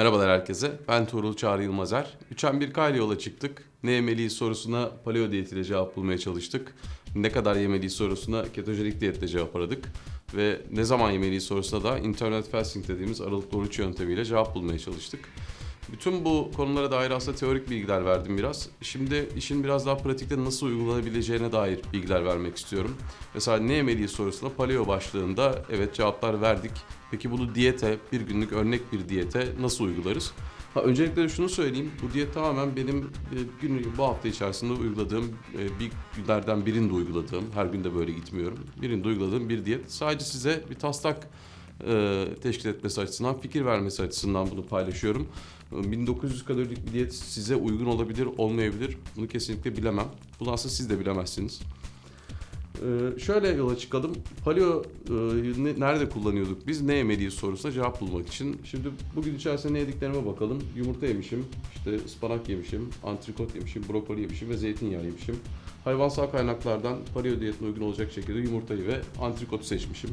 Merhabalar herkese. Ben Tuğrul Çağrı Yılmazer. Üçen bir ile yola çıktık. Ne yemeliyiz sorusuna paleo diyetiyle cevap bulmaya çalıştık. Ne kadar yemeliyiz sorusuna ketojenik diyetle cevap aradık. Ve ne zaman yemeliyiz sorusuna da internet fasting dediğimiz aralıklı oruç yöntemiyle cevap bulmaya çalıştık. Bütün bu konulara dair aslında teorik bilgiler verdim biraz. Şimdi işin biraz daha pratikte nasıl uygulanabileceğine dair bilgiler vermek istiyorum. Mesela ne yemeliyiz sorusuna paleo başlığında evet cevaplar verdik. Peki bunu diyete, bir günlük örnek bir diyete nasıl uygularız? Ha, öncelikle şunu söyleyeyim. Bu diyet tamamen benim e, günlük bu hafta içerisinde uyguladığım, e, bir günlerden birinde uyguladığım, her gün de böyle gitmiyorum. Birinde uyguladığım bir diyet. Sadece size bir taslak e, teşkil etmesi açısından, fikir vermesi açısından bunu paylaşıyorum. E, 1900 kalorilik bir diyet size uygun olabilir, olmayabilir. Bunu kesinlikle bilemem. Bunu aslında siz de bilemezsiniz. Ee, şöyle yola çıkalım. Paleo e, ne- nerede kullanıyorduk biz? Ne yemeliyiz sorusuna cevap bulmak için. Şimdi bugün içerisinde ne yediklerime bakalım. Yumurta yemişim, işte ıspanak yemişim, antrikot yemişim, brokoli yemişim ve zeytinyağı yemişim. Hayvansal kaynaklardan paleo diyetine uygun olacak şekilde yumurtayı ve antrikotu seçmişim.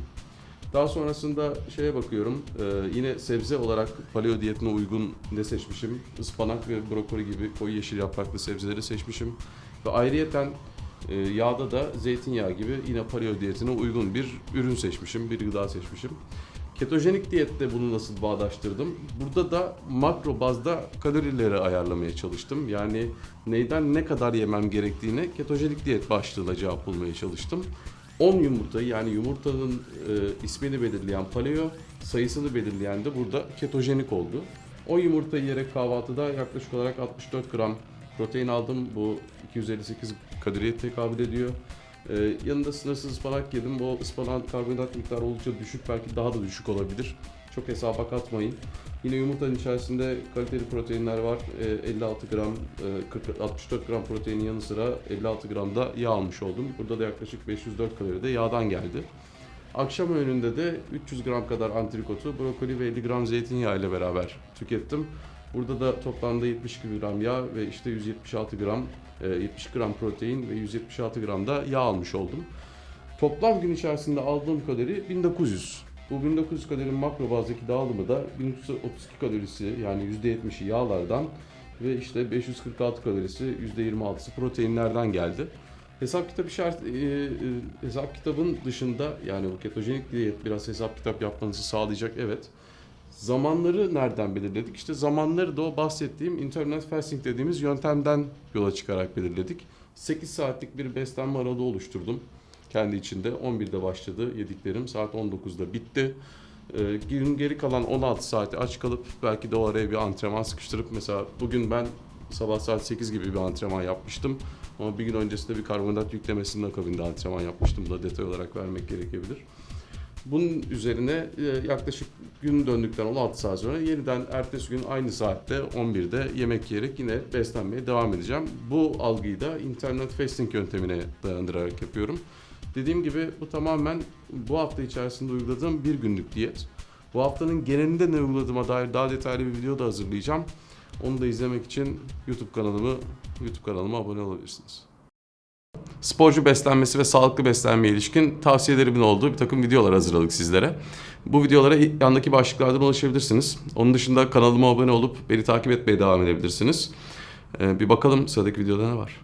Daha sonrasında şeye bakıyorum. e, yine sebze olarak paleo diyetine uygun ne seçmişim? Ispanak ve brokoli gibi koyu yeşil yapraklı sebzeleri seçmişim. Ve ayrıyeten e, yağda da zeytinyağı gibi yine paleo diyetine uygun bir ürün seçmişim, bir gıda seçmişim. Ketojenik diyette bunu nasıl bağdaştırdım? Burada da makro bazda kalorileri ayarlamaya çalıştım. Yani neyden ne kadar yemem gerektiğine ketojenik diyet başlığıyla cevap bulmaya çalıştım. 10 yumurtayı yani yumurtanın e, ismini belirleyen paleo, sayısını belirleyen de burada ketojenik oldu. 10 yumurtayı yiyerek kahvaltıda yaklaşık olarak 64 gram protein aldım. Bu 258 kaloriye tekabül ediyor. Ee, yanında sınırsız ıspanak yedim. O ıspanağın karbonhidrat miktarı oldukça düşük. Belki daha da düşük olabilir. Çok hesaba katmayın. Yine yumurtanın içerisinde kaliteli proteinler var. Ee, 56 gram, e, 40, 64 gram proteinin yanı sıra 56 gram da yağ almış oldum. Burada da yaklaşık 504 kalori de yağdan geldi. Akşam öğününde de 300 gram kadar antrikotu, brokoli ve 50 gram zeytinyağı ile beraber tükettim. Burada da toplamda 72 gram yağ ve işte 176 gram, e, 70 gram protein ve 176 gram da yağ almış oldum. Toplam gün içerisinde aldığım kalori 1900. Bu 1900 kalorinin makro bazdaki dağılımı da 1332 kalorisi yani %70'i yağlardan ve işte 546 kalorisi %26'sı proteinlerden geldi. Hesap kitabı şart, e, e, hesap kitabın dışında yani bu ketojenik diyet biraz hesap kitap yapmanızı sağlayacak evet. Zamanları nereden belirledik? İşte zamanları da o bahsettiğim internet fasting dediğimiz yöntemden yola çıkarak belirledik. 8 saatlik bir beslenme aralığı oluşturdum kendi içinde. 11'de başladı yediklerim. Saat 19'da bitti. Ee, günün geri kalan 16 saati aç kalıp belki de o araya bir antrenman sıkıştırıp mesela bugün ben sabah saat 8 gibi bir antrenman yapmıştım. Ama bir gün öncesinde bir karbonhidrat yüklemesinin akabinde antrenman yapmıştım. Bunu da detay olarak vermek gerekebilir. Bunun üzerine e, yaklaşık gün döndükten 16 saat sonra yeniden ertesi gün aynı saatte 11'de yemek yiyerek yine beslenmeye devam edeceğim. Bu algıyı da internet fasting yöntemine dayandırarak yapıyorum. Dediğim gibi bu tamamen bu hafta içerisinde uyguladığım bir günlük diyet. Bu haftanın genelinde ne uyguladığıma dair daha detaylı bir video da hazırlayacağım. Onu da izlemek için YouTube kanalımı YouTube kanalıma abone olabilirsiniz sporcu beslenmesi ve sağlıklı beslenmeye ilişkin tavsiyelerimin olduğu bir takım videolar hazırladık sizlere. Bu videolara yandaki başlıklardan ulaşabilirsiniz. Onun dışında kanalıma abone olup beni takip etmeye devam edebilirsiniz. Ee, Bir bakalım sıradaki videoda ne var.